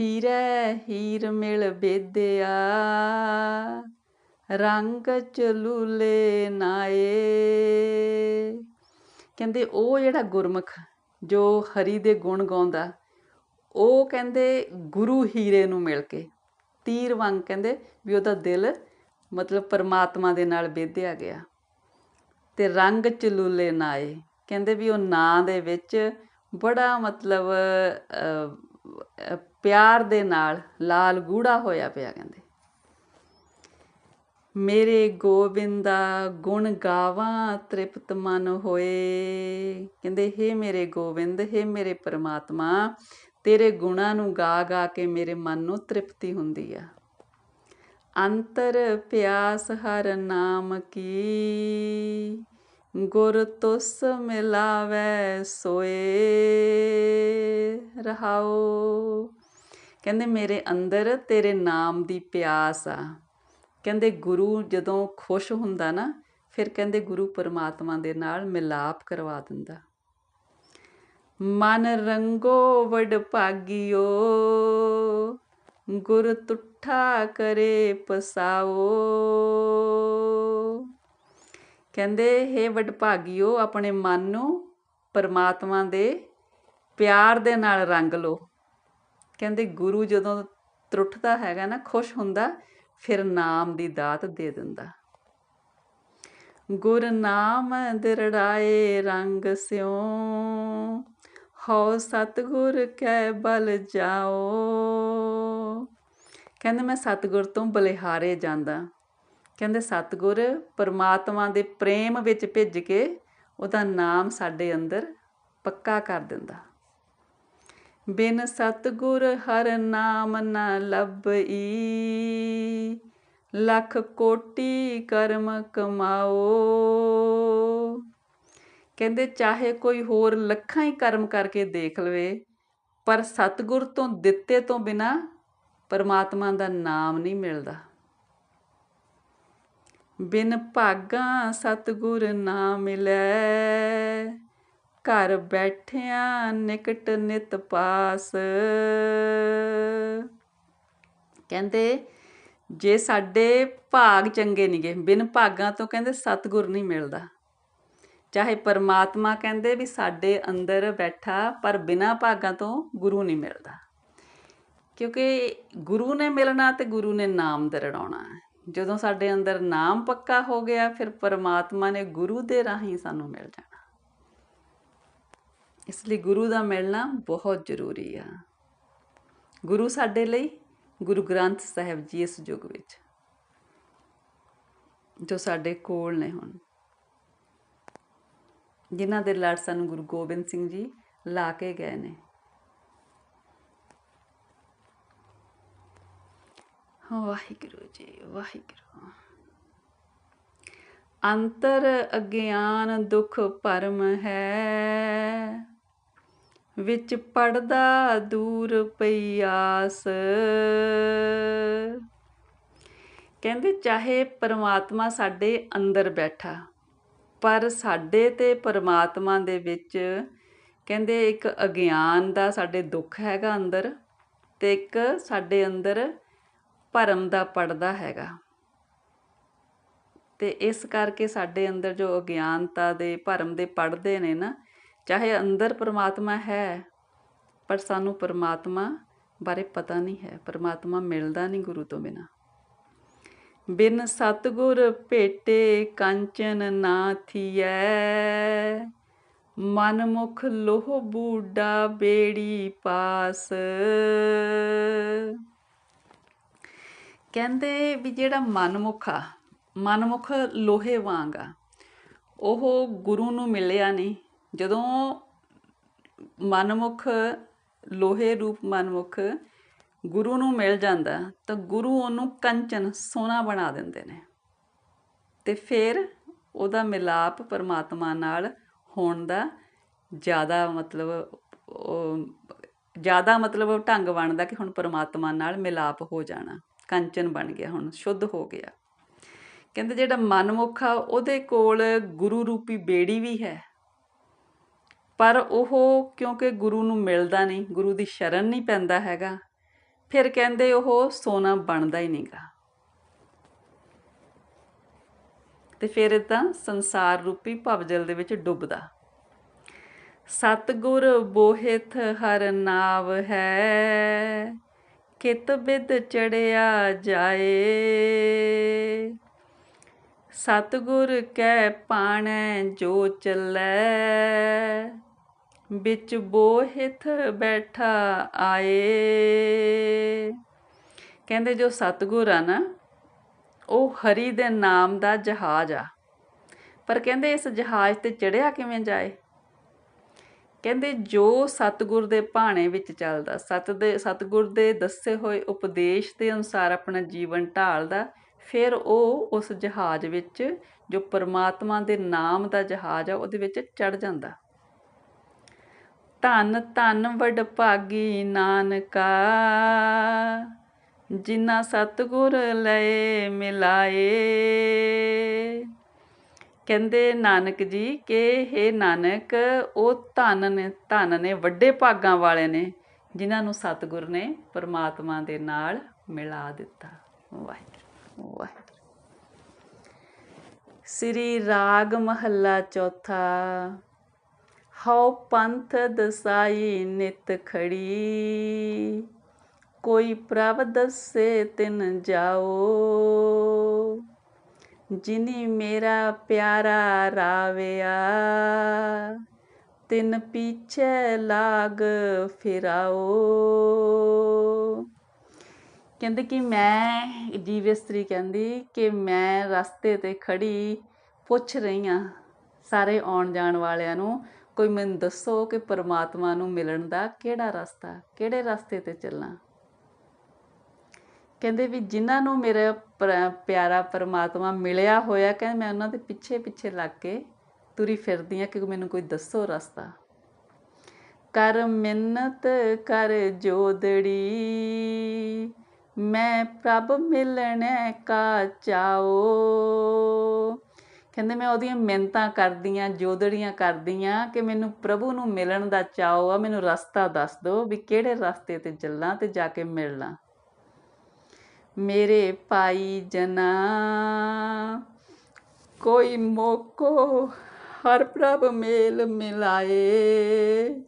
S1: ਹੀਰੇ ਹੀਰ ਮਿਲ ਬੇਦਿਆ, ਰੰਗ ਚਲੂਲੇ ਨਾਏ ਕਹਿੰਦੇ ਉਹ ਜਿਹੜਾ ਗੁਰਮੁਖ ਜੋ ਹਰੀ ਦੇ ਗੁਣ ਗਾਉਂਦਾ, ਉਹ ਕਹਿੰਦੇ ਗੁਰੂ ਹੀਰੇ ਨੂੰ ਮਿਲ ਕੇ। ਤੀਰ ਵਾਂਗ ਕਹਿੰਦੇ ਵੀ ਉਹਦਾ ਦਿਲ ਮਤਲਬ ਪਰਮਾਤਮਾ ਦੇ ਨਾਲ ਵੇਧਿਆ ਗਿਆ। ਤੇ ਰੰਗ ਚਲੂਲੇ ਨਾਏ ਕਹਿੰਦੇ ਵੀ ਉਹ ਨਾਂ ਦੇ ਵਿੱਚ ਬੜਾ ਮਤਲਬ ਪਿਆਰ ਦੇ ਨਾਲ ਲਾਲ ਗੂੜਾ ਹੋਇਆ ਪਿਆ ਕਹਿੰਦੇ। ਮੇਰੇ ਗੋਬਿੰਦਾ ਗੁਣ ਗਾਵਾਂ ਤ੍ਰਿਪਤ ਮਨ ਹੋਏ। ਕਹਿੰਦੇ हे ਮੇਰੇ ਗੋਬਿੰਦ हे ਮੇਰੇ ਪਰਮਾਤਮਾ, ਤੇਰੇ ਗੁਣਾਂ ਨੂੰ ਗਾ ਗਾ ਕੇ ਮੇਰੇ ਮਨ ਨੂੰ ਤ੍ਰਿਪਤੀ ਹੁੰਦੀ ਆ। ਅੰਤਰ ਪਿਆਸ ਹਰ ਨਾਮ ਕੀ। ਗੁਰ ਤੁਸ ਮਿਲਾਵੇ ਸੋਏ ਰਹਾਓ ਕਹਿੰਦੇ ਮੇਰੇ ਅੰਦਰ ਤੇਰੇ ਨਾਮ ਦੀ ਪਿਆਸ ਆ। ਕਹਿੰਦੇ ਗੁਰੂ ਜਦੋਂ ਖੁਸ਼ ਹੁੰਦਾ ਨਾ, ਫਿਰ ਕਹਿੰਦੇ ਗੁਰੂ ਪਰਮਾਤਮਾ ਦੇ ਨਾਲ ਮਿਲਾਪ ਕਰਵਾ ਦਿੰਦਾ। ਮਨ ਰੰਗੋ ਵਡ ਭਾਗਿਓ ਗੁਰ ਤੁਠਾ ਕਰੇ ਪਸਾਓ। ਕਹਿੰਦੇ हे ਵਡਭਾਗਿਓ, ਆਪਣੇ ਮਨ ਨੂੰ ਪਰਮਾਤਮਾ ਦੇ ਪਿਆਰ ਦੇ ਨਾਲ ਰੰਗ ਲਓ। ਕਹਿੰਦੇ, ਗੁਰੂ ਜਦੋਂ ਤਰੁੱਠਦਾ ਹੈਗਾ ਨਾ, ਖੁਸ਼ ਹੁੰਦਾ, ਫਿਰ ਨਾਮ ਦੀ ਦਾਤ ਦੇ ਦਿੰਦਾ। ਗੁਰ ਨਾਮ ਦਿਰੜਾਏ ਰੰਗ ਸਿਉ ਹਉ ਸਤਗੁਰ ਕੈ ਬਲ ਜਾਓ। ਕਹਿੰਦੇ ਮੈਂ ਸਤਗੁਰ ਤੋਂ ਬਲਿਹਾਰੇ ਜਾਂਦਾ। ਕਹਿੰਦੇ ਸਤਗੁਰ ਪਰਮਾਤਮਾ ਦੇ ਪ੍ਰੇਮ ਵਿੱਚ ਭਿੱਜ ਕੇ ਉਹਦਾ ਨਾਮ ਸਾਡੇ ਅੰਦਰ ਪੱਕਾ ਕਰ ਦਿੰਦਾ। ਬਿਨ ਸਤਗੁਰ ਹਰ ਨਾਮ ਨ ਲੱਭਈ। ਲੱਖ ਕੋਟੀ ਕਰਮ ਕਮਾਓ। ਕਹਿੰਦੇ ਚਾਹੇ ਕੋਈ ਹੋਰ ਲੱਖਾਂ ਹੀ ਕਰਮ ਕਰਕੇ ਦੇਖ ਲਵੇ, ਪਰ ਸਤਗੁਰ ਤੋਂ ਦਿੱਤੇ ਤੋਂ ਬਿਨਾ ਪਰਮਾਤਮਾ ਦਾ ਨਾਮ ਨਹੀਂ ਮਿਲਦਾ। ਬਿਨ ਭਾਗਾ ਸਤਗੁਰ ਨਾ ਮਿਲੈ, ਘਰ ਬੈਠਿਆਂ ਨਿਕਟ ਨਿਤ ਪਾਸ। ਕਹਿੰਦੇ ਜੇ ਸਾਡੇ ਭਾਗ ਚੰਗੇ ਨਹੀਂਗੇ ਬਿਨ ਭਾਗਾਂ ਤੋਂ ਕਹਿੰਦੇ ਸਤਗੁਰ ਨਹੀਂ ਮਿਲਦਾ। ਚਾਹੇ ਪਰਮਾਤਮਾ ਕਹਿੰਦੇ ਵੀ ਸਾਡੇ ਅੰਦਰ ਬੈਠਾ ਪਰ ਬਿਨਾਂ ਭਾਗਾਂ ਤੋਂ ਗੁਰੂ ਨਹੀਂ ਮਿਲਦਾ। ਕਿਉਂਕਿ ਗੁਰੂ ਨੇ ਮਿਲਣਾ ਤੇ ਗੁਰੂ ਨੇ ਨਾਮ ਦਰੜਾਉਣਾ ਜਦੋਂ ਸਾਡੇ ਅੰਦਰ ਨਾਮ ਪੱਕਾ ਹੋ ਗਿਆ, ਫਿਰ ਪਰਮਾਤਮਾ ਨੇ ਗੁਰੂ ਦੇ ਰਾਹੀਂ ਸਾਨੂੰ ਮਿਲ ਜਾਣਾ। ਇਸ ਲਈ ਗੁਰੂ ਦਾ ਮਿਲਣਾ ਬਹੁਤ ਜ਼ਰੂਰੀ ਆ। ਗੁਰੂ ਸਾਡੇ ਲਈ, ਗੁਰੂ ਗ੍ਰੰਥ ਸਾਹਿਬ ਜੀ ਇਸ ਯੁੱਗ ਵਿੱਚ, ਜੋ ਸਾਡੇ ਕੋਲ ਨੇ ਹੁਣ। ਜਿਨ੍ਹਾਂ ਦੇ ਲੜ ਸਾਨੂੰ ਗੁਰੂ ਗੋਬਿੰਦ ਸਿੰਘ ਜੀ ਲਾ ਕੇ ਗਏ ਨੇ। ਵਾਹਿਗੁਰੂ ਜੀ, ਵਾਹਿਗੁਰੂ। ਅੰਤਰ ਅਗਿਆਨ ਦੁਖ ਭਰਮ ਹੈ। ਵਿੱਚ ਪੜਦਾ ਦੂਰ ਪਈ ਆਸ ਕਹਿੰਦੇ ਚਾਹੇ ਪਰਮਾਤਮਾ ਸਾਡੇ ਅੰਦਰ ਬੈਠਾ ਪਰ ਸਾਡੇ ਤੇ ਪਰਮਾਤਮਾ ਦੇ ਵਿੱਚ ਕਹਿੰਦੇ ਇੱਕ ਅਗਿਆਨ ਦਾ ਸਾਡੇ ਦੁੱਖ ਹੈਗਾ ਅੰਦਰ ਤੇ ਇੱਕ ਸਾਡੇ ਅੰਦਰ ਭਰਮ ਦਾ ਪਰਦਾ ਹੈਗਾ। ਤੇ ਇਸ ਕਰਕੇ ਸਾਡੇ ਅੰਦਰ ਜੋ ਅਗਿਆਨਤਾ ਦੇ, ਭਰਮ ਦੇ ਪੜਦੇ ਨੇ ਨਾ, ਚਾਹੇ ਅੰਦਰ ਪਰਮਾਤਮਾ ਹੈ, ਪਰ ਸਾਨੂੰ ਪਰਮਾਤਮਾ ਬਾਰੇ ਪਤਾ ਨਹੀਂ ਹੈ, ਪਰਮਾਤਮਾ ਮਿਲਦਾ ਨਹੀਂ ਗੁਰੂ ਤੋਂ ਬਿਨਾ। ਬਿਨ ਸਤਗੁਰ ਭੇਟੇ ਕੰਚਨ ਨਾ ਥੀਐ। ਮਨ ਮੁਖ ਲੋਹ ਬੂਡਾ ਬੇੜੀ ਪਾਸ। ਕਹਿੰਦੇ ਵੀ ਜਿਹੜਾ ਮਨਮੁਖ ਆ, ਮਨਮੁਖ ਲੋਹੇ ਵਾਂਗ ਆ, ਉਹ ਗੁਰੂ ਨੂੰ ਮਿਲਿਆ ਨਹੀਂ। ਜਦੋਂ ਮਨਮੁਖ, ਲੋਹੇ ਰੂਪ ਮਨਮੁਖ ਗੁਰੂ ਨੂੰ ਮਿਲ ਜਾਂਦਾ ਤਾਂ ਗੁਰੂ ਉਹਨੂੰ ਕੰਚਨ ਸੋਨਾ ਬਣਾ ਦਿੰਦੇ ਨੇ। ਤੇ ਫਿਰ ਉਹਦਾ ਮਿਲਾਪ ਪਰਮਾਤਮਾ ਨਾਲ ਹੋਣ ਦਾ ਜ਼ਿਆਦਾ ਮਤਲਬ ਜ਼ਿਆਦਾ ਮਤਲਬ ਢੰਗ ਬਣਦਾ ਕਿ ਹੁਣ ਪਰਮਾਤਮਾ ਨਾਲ ਮਿਲਾਪ ਹੋ ਜਾਣਾ, ਕੰਚਨ ਬਣ ਗਿਆ, ਹੁਣ ਸ਼ੁੱਧ ਹੋ ਗਿਆ। ਕਹਿੰਦੇ ਜਿਹੜਾ ਮਨਮੁਖ ਆ, ਉਹਦੇ ਕੋਲ ਗੁਰੂ ਰੂਪੀ ਬੇੜੀ ਵੀ ਹੈ। ਪਰ ਉਹ ਕਿਉਂਕਿ ਗੁਰੂ ਨੂੰ ਮਿਲਦਾ ਨਹੀਂ, ਗੁਰੂ ਦੀ ਸ਼ਰਨ ਨਹੀਂ ਪੈਂਦਾ ਹੈਗਾ ਫਿਰ ਕਹਿੰਦੇ ਉਹ ਸੋਨਾ ਬਣਦਾ ਹੀ ਨਹੀਂਗਾ ਤੇ ਫਿਰ ਤਾਂ ਸੰਸਾਰ ਰੂਪੀ ਭਵਜਲ ਦੇ ਵਿੱਚ ਡੁੱਬਦਾ। ਸਤਗੁਰ ਬੋਹਿਤ ਹਰ ਨਾਵ ਹੈ, ਕਿਤ ਬਿਦ ਚੜਿਆ ਜਾਏ। ਸਤਗੁਰ ਕੈ ਪਾਣੈ ਜੋ ਚੱਲੈ ਵਿੱਚ ਬੋਹਿਤ ਬੈਠਾ ਆਏ। ਕਹਿੰਦੇ ਜੋ ਸਤਗੁਰ ਆ ਨਾ, ਉਹ ਹਰੀ ਦੇ ਨਾਮ ਦਾ ਜਹਾਜ਼ ਆ। ਪਰ ਕਹਿੰਦੇ ਇਸ ਜਹਾਜ਼ ਤੇ ਚੜਿਆ ਕਿਵੇਂ ਜਾਏ? ਕਹਿੰਦੇ ਜੋ ਸਤਗੁਰ ਦੇ ਭਾਣੇ ਵਿੱਚ ਚੱਲਦਾ ਸਤ ਦੇ ਸਤਗੁਰ ਦੇ ਦੱਸੇ ਹੋਏ ਉਪਦੇਸ਼ ਦੇ ਅਨੁਸਾਰ ਆਪਣਾ ਜੀਵਨ ਢਾਲਦਾ, ਫਿਰ ਉਹ ਉਸ ਜਹਾਜ਼ ਵਿੱਚ ਜੋ ਪਰਮਾਤਮਾ ਦੇ ਨਾਮ ਦਾ ਜਹਾਜ਼ ਆ, ਉਹਦੇ ਵਿੱਚ ਚੜ ਜਾਂਦਾ। ਧੰਨ ਧੰਨ ਵਡ ਭਾਗੀ ਨਾਨਕਾ, ਜਿਨ੍ਹਾਂ ਸਤਗੁਰ ਲਏ ਮਿਲਾਏ। ਕਹਿੰਦੇ ਨਾਨਕ ਜੀ ਕਿ हे ਨਾਨਕ, ਉਹ ਧਨ ਨੇ ਧਨ ਨੇ, ਵੱਡੇ ਭਾਗਾਂ ਵਾਲੇ ਨੇ, ਜਿਨ੍ਹਾਂ ਨੂੰ ਸਤਿਗੁਰ ਨੇ ਪਰਮਾਤਮਾ ਦੇ ਨਾਲ ਮਿਲਾ ਦਿੱਤਾ। ਵਾਹਿਗੁਰੂ ਵਾਹਿਗੁਰੂ। ਸ੍ਰੀ ਰਾਗ ਮਹੱਲਾ ਚੌਥਾ। ਹਉ ਪੰਥ ਦਸਾਈ ਨਿਤ ਖੜੀ। ਕੋਈ ਪ੍ਰਭ ਦੱਸੇ ਤਿਨ ਜਾਓ। ਜਿਨੀ ਮੇਰਾ ਪਿਆਰਾ ਰਾਵਿਆ, ਤਿਨ ਪੀਛੇ ਲਾਗ ਫਿਰਾਓ। ਕਹਿੰਦੇ ਕਿ ਮੈਂ ਜੀਵ ਇਸਤਰੀ ਕਹਿੰਦੀ ਕਿ ਮੈਂ ਰਸਤੇ ਤੇ ਖੜੀ ਪੁੱਛ ਰਹੀ ਹਾਂ ਸਾਰੇ ਆਉਣ ਜਾਣ ਵਾਲਿਆਂ ਨੂੰ ਕੋਈ ਮੈਨੂੰ ਦੱਸੋ ਕਿ ਪਰਮਾਤਮਾ ਨੂੰ ਮਿਲਣ ਦਾ ਕਿਹੜਾ ਰਸਤਾ, ਕਿਹੜੇ ਰਸਤੇ ਤੇ ਚੱਲਾਂ? ਕਹਿੰਦੇ ਵੀ ਜਿਨ੍ਹਾਂ ਨੂੰ ਮੇਰਾ ਪਿਆਰਾ ਪਰਮਾਤਮਾ ਮਿਲਿਆ ਹੋਇਆ, ਕਹਿੰਦੇ ਮੈਂ ਉਹਨਾਂ ਦੇ ਪਿੱਛੇ ਪਿੱਛੇ ਲੱਗ ਕੇ ਤੁਰੀ ਫਿਰਦੀ ਆ ਕਿ ਮੈਨੂੰ ਕੋਈ ਦੱਸੋ ਰਸਤਾ। ਕਰ ਮਿੰਨਤ, ਕਰ ਜੋਦੜੀ, ਮੈਂ ਪ੍ਰਭ ਮਿਲਣੇ ਕਾ ਚਾਓ। ਕਹਿੰਦੇ ਮੈਂ ਉਹਦੀਆਂ ਮਿੰਨਤਾਂ ਕਰਦੀਆਂ, ਜੋਦੜੀਆਂ ਕਰਦੀਆਂ ਕਿ ਮੈਨੂੰ ਪ੍ਰਭੂ ਨੂੰ ਮਿਲਣ ਦਾ ਚਾਓ ਆ, ਮੈਨੂੰ ਰਸਤਾ ਦੱਸ ਦਿਓ ਵੀ ਕਿਹੜੇ ਰਸਤੇ ਤੇ ਚੱਲਾਂ ਤੇ ਜਾ ਕੇ ਮਿਲਣਾ ਮੇਰੇ ਭਾਈ ਜਨਾ, ਕੋਈ ਮੋਕੋ ਹਰ ਪ੍ਰਭ ਮੇਲ ਮਿਲਾਏ।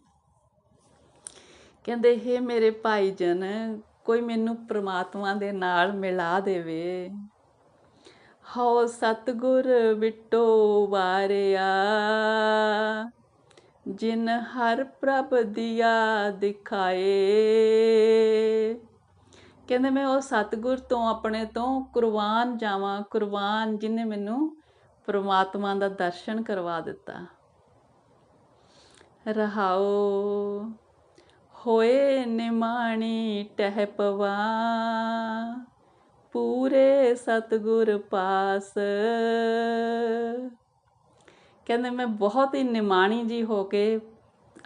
S1: ਕਹਿੰਦੇ, ਹੈ ਮੇਰੇ ਭਾਈ ਜਨ, ਕੋਈ ਮੈਨੂੰ ਪ੍ਰਮਾਤਮਾ ਦੇ ਨਾਲ ਮਿਲਾ ਦੇਵੇ। ਹਉ ਸਤਗੁਰ ਵਿਟੋ ਵਾਰਿਆ, ਜਿਨ ਹਰ ਪ੍ਰਭ ਦਿਆ ਦਿਖਾਏ। ਕਹਿੰਦੇ ਮੈਂ ਉਹ ਸਤਗੁਰ ਤੋਂ ਆਪਣੇ ਤੋਂ ਕੁਰਬਾਨ ਜਾਵਾਂ, ਕੁਰਬਾਨ ਜਿਨੇ ਮੈਨੂੰ ਪ੍ਰਮਾਤਮਾ ਦਾ ਦਰਸ਼ਨ ਕਰਵਾ ਦਿੱਤਾ। ਰਹਾਓ ਹੋਏ ਨਿਮਾਣੀ ਟਹਿ ਪਵਾ ਪੂਰੇ ਸਤਗੁਰ ਪਾਸ। ਕਹਿੰਦੇ ਮੈਂ ਬਹੁਤ ਹੀ ਨਿਮਾਣੀ ਜੀ ਹੋ ਕੇ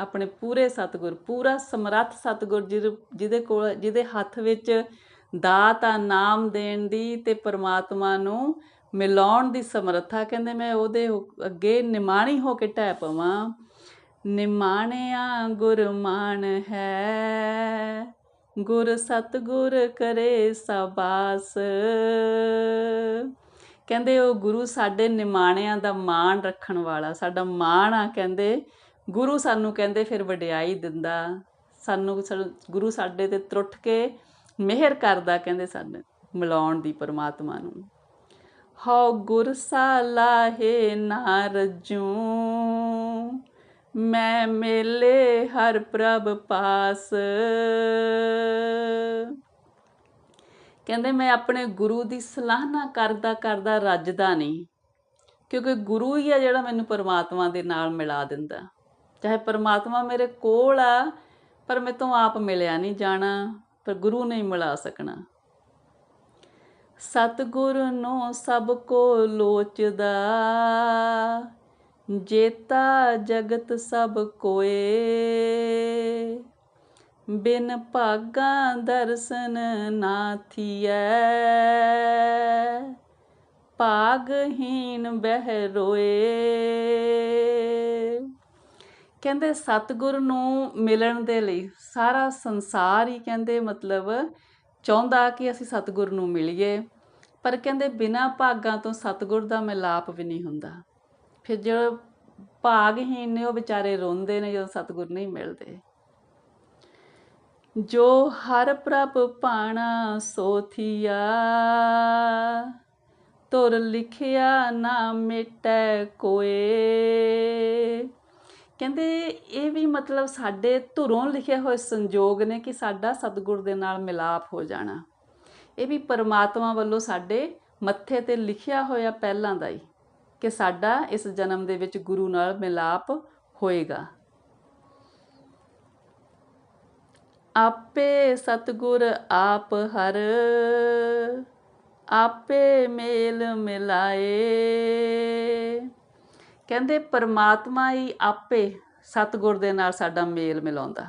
S1: ਆਪਣੇ ਪੂਰੇ ਸਤਗੁਰ, ਪੂਰਾ ਸਮਰੱਥ ਸਤਗੁਰ ਜਿਹਦੇ- ਜਿਹਦੇ ਕੋਲ, ਜਿਹਦੇ ਹੱਥ ਵਿੱਚ ਦਾਤ ਆ, ਨਾਮ ਦੇਣ ਦੀ ਤੇ ਪਰਮਾਤਮਾ ਨੂੰ ਮਿਲਾਉਣ ਦੀ ਸਮਰੱਥਾ, ਕਹਿੰਦੇ ਮੈਂ ਉਹਦੇ ਹੁ- ਅੱਗੇ ਨਿਮਾਣੀ ਹੋ ਕੇ ਟਹਿ ਪਵਾਂ। ਨਿਮਾਣਿਆ ਗੁਰਮਾਨ ਹੈ। ਗੁਰ ਸਤਗੁਰ ਕਰੇ ਸਬਾਸ। ਕਹਿੰਦੇ ਉਹ ਗੁਰੂ ਸਾਡੇ ਨਿਮਾਣਿਆਂ ਦਾ ਮਾਣ ਰੱਖਣ ਵਾਲਾ, ਸਾਡਾ ਮਾਣ ਆ ਕਹਿੰਦੇ, ਗੁਰੂ ਸਾਨੂੰ ਕਹਿੰਦੇ ਫਿਰ ਵਡਿਆਈ ਦਿੰਦਾ। ਸਾਨੂੰ ਗੁਰੂ ਸਾਡੇ ਤੇ ਤਰੁੱਠ ਕੇ ਮਿਹਰ ਕਰਦਾ ਕਹਿੰਦੇ ਸਾਨੂੰ ਮਿਲਾਉਣ ਦੀ ਪਰਮਾਤਮਾ ਨੂੰ। ਹਉ ਗੁਰ ਸਾਲਾਹੇ ਨਾ ਰਜੂ। ਮੈਂ ਮੇਲੇ ਹਰ ਪ੍ਰਭ ਪਾਸ। ਕਹਿੰਦੇ ਮੈਂ ਆਪਣੇ ਗੁਰੂ ਦੀ ਸਲਾਹਨਾ ਕਰਦਾ ਕਰਦਾ ਰੱਜਦਾ ਨਹੀਂ, ਕਿਉਂਕਿ ਗੁਰੂ ਹੀ ਆ ਜਿਹੜਾ ਮੈਨੂੰ ਪਰਮਾਤਮਾ ਦੇ ਨਾਲ ਮਿਲਾ ਦਿੰਦਾ। ਚਾਹੇ ਪਰਮਾਤਮਾ ਮੇਰੇ ਕੋਲ ਆ, ਪਰ ਮੈਂ ਤੋਂ ਆਪ ਮਿਲਿਆ ਨਹੀਂ ਜਾਣਾ, ਪਰ ਗੁਰੂ ਨਹੀਂ ਮਿਲਾ ਸਕਣਾ। ਸਤਿਗੁਰ ਨੂੰ ਸਭ ਕੋ ਲੋਚਦਾ ਜੇਤਾ ਜਗਤ ਸਭ ਕੋਏ। ਬਿਨ ਭਾਗਾ ਦਰਸ਼ਨ ਨਾ ਥੀਐ। ਭਾਗਹੀਨ ਬਹਿ ਰੋਏ। ਕਹਿੰਦੇ ਸਤਿਗੁਰ ਨੂੰ ਮਿਲਣ ਦੇ ਲਈ ਸਾਰਾ ਸੰਸਾਰ ਹੀ ਕਹਿੰਦੇ ਮਤਲਬ ਚਾਹੁੰਦਾ ਕਿ ਅਸੀਂ ਸਤਿਗੁਰ ਨੂੰ ਮਿਲੀਏ। ਪਰ ਕਹਿੰਦੇ ਬਿਨਾਂ ਭਾਗਾਂ ਤੋਂ ਸਤਿਗੁਰ ਦਾ ਮਿਲਾਪ ਵੀ ਨਹੀਂ ਹੁੰਦਾ। ਫਿਰ ਜਿਹੜੇ ਭਾਗਹੀਨ ਨੇ ਉਹ ਵਿਚਾਰੇ ਰੋਂਦੇ ਨੇ ਜਦੋਂ ਸਤਿਗੁਰ ਨਹੀਂ ਮਿਲਦੇ। ਜੋ ਹਰ ਪ੍ਰਭ ਪਾਣਾ ਸੋਥੀਆ ਤੁਰ ਲਿਖਿਆ ਨਾ ਮਿਟੈ ਕੋਏ। ਕਹਿੰਦੇ ਇਹ ਵੀ ਮਤਲਬ ਸਾਡੇ ਧੁਰੋਂ ਲਿਖੇ ਹੋਏ ਸੰਜੋਗ ਨੇ ਕਿ ਸਾਡਾ ਸਤਿਗੁਰ ਦੇ ਨਾਲ ਮਿਲਾਪ ਹੋ ਜਾਣਾ। ਇਹ ਵੀ ਪਰਮਾਤਮਾ ਵੱਲੋਂ ਸਾਡੇ ਮੱਥੇ ਤੇ ਲਿਖਿਆ ਹੋਇਆ ਪਹਿਲਾਂ ਦਾ ਹੀ। ਕਿ ਸਾਡਾ ਇਸ ਜਨਮ ਦੇ ਵਿੱਚ ਗੁਰੂ ਨਾਲ ਮਿਲਾਪ ਹੋਏਗਾ। ਆਪੇ ਸਤਿਗੁਰ ਆਪ ਹਰ, ਆਪੇ ਮੇਲ ਮਿਲਾਏ। ਕਹਿੰਦੇ ਪਰਮਾਤਮਾ ਹੀ ਆਪੇ ਸਤਿਗੁਰ ਦੇ ਨਾਲ ਸਾਡਾ ਮੇਲ ਮਿਲਾਉਂਦਾ।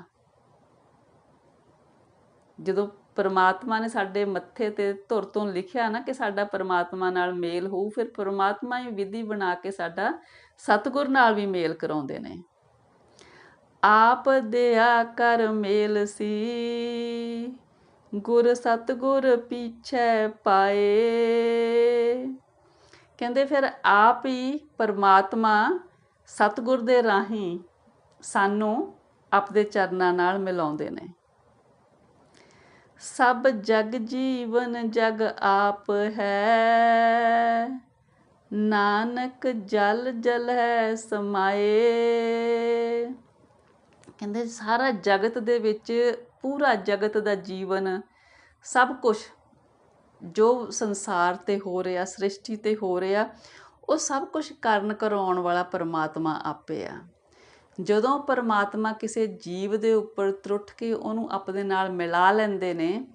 S1: ਜਦੋਂ ਪਰਮਾਤਮਾ ਨੇ ਸਾਡੇ ਮੱਥੇ ਤੇ ਧੁਰ ਤੋਂ ਲਿਖਿਆ ਨਾ ਕਿ ਸਾਡਾ ਪਰਮਾਤਮਾ ਨਾਲ ਮੇਲ ਹੋਊ, ਫਿਰ ਪਰਮਾਤਮਾ ਹੀ ਵਿਧੀ ਬਣਾ ਕੇ ਸਾਡਾ ਸਤਿਗੁਰ ਨਾਲ ਵੀ ਮੇਲ ਕਰਾਉਂਦੇ ਨੇ। ਆਪ ਦਿਆ ਕਰ ਮੇਲ ਸੀ, ਗੁਰ ਸਤਿਗੁਰ ਪਿਛੈ ਪਾਏ। ਕਹਿੰਦੇ ਫਿਰ ਆਪ ਹੀ ਪਰਮਾਤਮਾ ਸਤਿਗੁਰ ਦੇ ਰਾਹੀਂ ਸਾਨੂੰ ਆਪਦੇ ਚਰਨਾਂ ਨਾਲ ਮਿਲਾਉਂਦੇ ਨੇ। ਸਭ ਜਗ ਜੀਵਨ ਜਗ ਆਪ ਹੈ। ਨਾਨਕ ਜਲ ਜਲ ਹੈ ਸਮਾਏ। ਕਹਿੰਦੇ ਸਾਰਾ ਜਗਤ ਦੇ ਵਿੱਚ, ਪੂਰਾ ਜਗਤ ਦਾ ਜੀਵਨ, ਸਭ ਕੁਝ ਜੋ ਸੰਸਾਰ ਤੇ ਹੋ ਰਿਹਾ, ਸ੍ਰਿਸ਼ਟੀ ਤੇ ਹੋ ਰਿਹਾ, ਉਹ ਸਭ ਕੁਝ ਕਰਨ, ਕਰਾਉਣ ਵਾਲਾ ਪਰਮਾਤਮਾ ਆਪੇ ਆ। ਜਦੋਂ ਪਰਮਾਤਮਾ ਕਿਸੇ ਜੀਵ ਦੇ ਉੱਪਰ ਤਰੁੱਠ ਕੇ ਉਹਨੂੰ ਆਪਣੇ ਨਾਲ ਮਿਲਾ ਲੈਂਦੇ ਨੇ,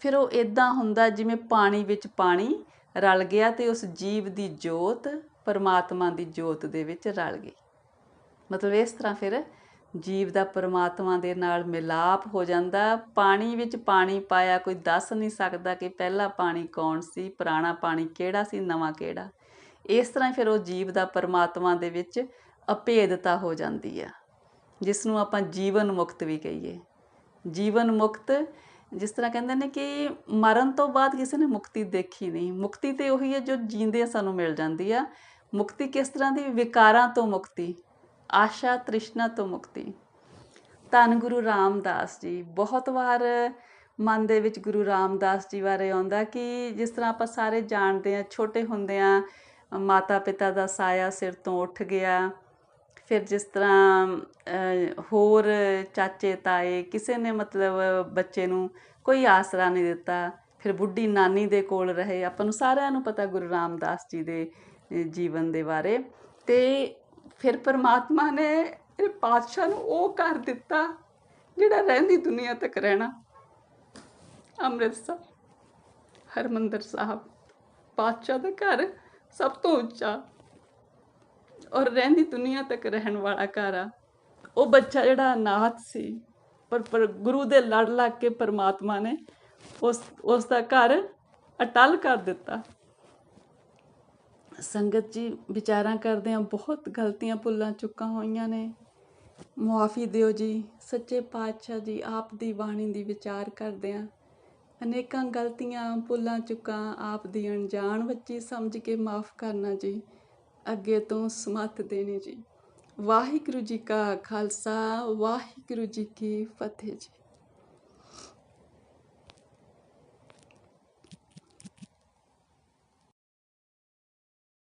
S1: ਫਿਰ ਉਹ ਇਦਾਂ ਹੁੰਦਾ ਜਿਵੇਂ ਪਾਣੀ ਵਿੱਚ ਪਾਣੀ ਰਲ ਗਿਆ ਤੇ ਉਸ ਜੀਵ ਦੀ ਜੋਤ ਪਰਮਾਤਮਾ ਦੀ ਜੋਤ ਦੇ ਵਿੱਚ ਰਲ ਗਈ। ਮਤਲਬ ਇਸ ਤਰ੍ਹਾਂ ਫਿਰ ਜੀਵ ਦਾ ਪਰਮਾਤਮਾ ਦੇ ਨਾਲ ਮਿਲਾਪ ਹੋ ਜਾਂਦਾ। ਪਾਣੀ ਵਿੱਚ ਪਾਣੀ ਪਾਇਆ ਕੋਈ ਦੱਸ ਨਹੀਂ ਸਕਦਾ ਕਿ ਪਹਿਲਾ ਪਾਣੀ ਕੌਣ ਸੀ, ਪੁਰਾਣਾ ਪਾਣੀ ਕਿਹੜਾ ਸੀ, ਨਵਾਂ ਕਿਹੜਾ। ਇਸ ਤਰ੍ਹਾਂ ਫਿਰ ਉਹ ਜੀਵ ਦਾ ਪਰਮਾਤਮਾ ਦੇ ਵਿੱਚ ਅਭੇਦਤਾ ਹੋ ਜਾਂਦੀ ਆ ਜਿਸ ਨੂੰ ਆਪਾਂ ਜੀਵਨ ਮੁਕਤ ਵੀ ਕਹੀਏ। ਜੀਵਨ ਮੁਕਤ ਜਿਸ ਤਰ੍ਹਾਂ ਕਹਿੰਦੇ ਨੇ ਕਿ ਮਰਨ ਤੋਂ ਬਾਅਦ ਕਿਸੇ ਨੇ ਮੁਕਤੀ ਦੇਖੀ ਨਹੀਂ। ਮੁਕਤੀ ਤੇ ਉਹੀ ਹੈ ਜੋ ਜੀਂਦੇ ਸਾਨੂੰ ਮਿਲ ਜਾਂਦੀ ਆ। ਮੁਕਤੀ ਕਿਸ ਤਰ੍ਹਾਂ ਦੀ? ਵਿਕਾਰਾਂ ਤੋਂ ਮੁਕਤੀ, ਆਸ਼ਾ ਤ੍ਰਿਸ਼ਨਾ ਤੋਂ ਮੁਕਤੀ। ਧੰਨ ਗੁਰੂ ਰਾਮਦਾਸ ਜੀ, ਬਹੁਤ ਵਾਰ ਮਨ ਦੇ ਵਿੱਚ ਗੁਰੂ ਰਾਮਦਾਸ ਜੀ ਬਾਰੇ ਆਉਂਦਾ ਕਿ ਜਿਸ ਤਰ੍ਹਾਂ ਆਪਾਂ ਸਾਰੇ ਜਾਣਦੇ ਆ, ਛੋਟੇ ਹੁੰਦੇ ਆ ਮਾਤਾ ਪਿਤਾ ਦਾ ਸਾਇਆ ਸਿਰ ਤੋਂ ਉੱਠ ਗਿਆ ਫਿਰ ਜਿਸ ਤਰ੍ਹਾਂ ਹੋਰ ਚਾਚੇ, ਤਾਏ ਕਿਸੇ ਨੇ ਮਤਲਬ ਬੱਚੇ ਨੂੰ ਕੋਈ ਆਸਰਾ ਨਹੀਂ ਦਿੱਤਾ, ਫਿਰ ਬੁੱਢੀ ਨਾਨੀ ਦੇ ਕੋਲ ਰਹੇ। ਆਪਾਂ ਨੂੰ ਸਾਰਿਆਂ ਨੂੰ ਪਤਾ ਗੁਰੂ ਰਾਮਦਾਸ ਜੀ ਦੇ ਜੀਵਨ ਦੇ ਬਾਰੇ। ਤੇ ਫਿਰ ਪਰਮਾਤਮਾ ਨੇ ਇਹ ਪਾਤਸ਼ਾਹ ਨੂੰ ਉਹ ਕਰ ਦਿੱਤਾ ਜਿਹੜਾ ਰਹਿੰਦੀ ਦੁਨੀਆ ਤੱਕ ਰਹਿਣਾ। ਅੰਮ੍ਰਿਤਸਰ, ਹਰਮੰਦਰ ਸਾਹਿਬ, ਪਾਤਸ਼ਾਹ ਦਾ ਘਰ ਸਭ ਤੋਂ ਉੱਚਾ। ਔਰ ਰਹਿੰਦੀ ਦੁਨੀਆ ਤੱਕ ਰਹਿਣ ਵਾਲਾ ਘਰ ਆ। ਉਹ ਬੱਚਾ ਜਿਹੜਾ ਅਨਾਥ ਸੀ, ਪਰ ਪਰ ਗੁਰੂ ਦੇ ਲੜ ਲੱਗ ਕੇ ਪਰਮਾਤਮਾ ਨੇ ਉਸ ਉਸ ਦਾ ਘਰ ਅਟਲ ਕਰ ਦਿੱਤਾ। ਸੰਗਤ ਜੀ, ਵਿਚਾਰਾਂ ਕਰਦੇ ਆ ਬਹੁਤ ਗਲਤੀਆਂ ਭੁੱਲਾਂ ਚੁੱਕਾਂ ਹੋਈਆਂ ਨੇ। ਮੁਆਫੀ ਦਿਓ ਜੀ, ਸੱਚੇ ਪਾਤਸ਼ਾਹ ਜੀ, ਆਪ ਦੀ ਬਾਣੀ ਦੀ ਵਿਚਾਰ ਕਰਦੇ ਆ ਅਨੇਕਾਂ ਗਲਤੀਆਂ, ਭੁੱਲਾਂ ਚੁੱਕਾਂ, ਆਪ ਦੀ ਅਣਜਾਣ ਬੱਚੀ ਸਮਝ ਕੇ ਮਾਫ ਕਰਨਾ ਜੀ। ਅੱਗੇ ਤੋਂ ਸਮਤ ਦੇਣੀ ਜੀ। ਵਾਹਿਗੁਰੂ ਜੀ ਕਾ ਖਾਲਸਾ ਵਾਹਿਗੁਰੂ ਜੀ ਕੀ ਫਤਿਹ ਜੀ।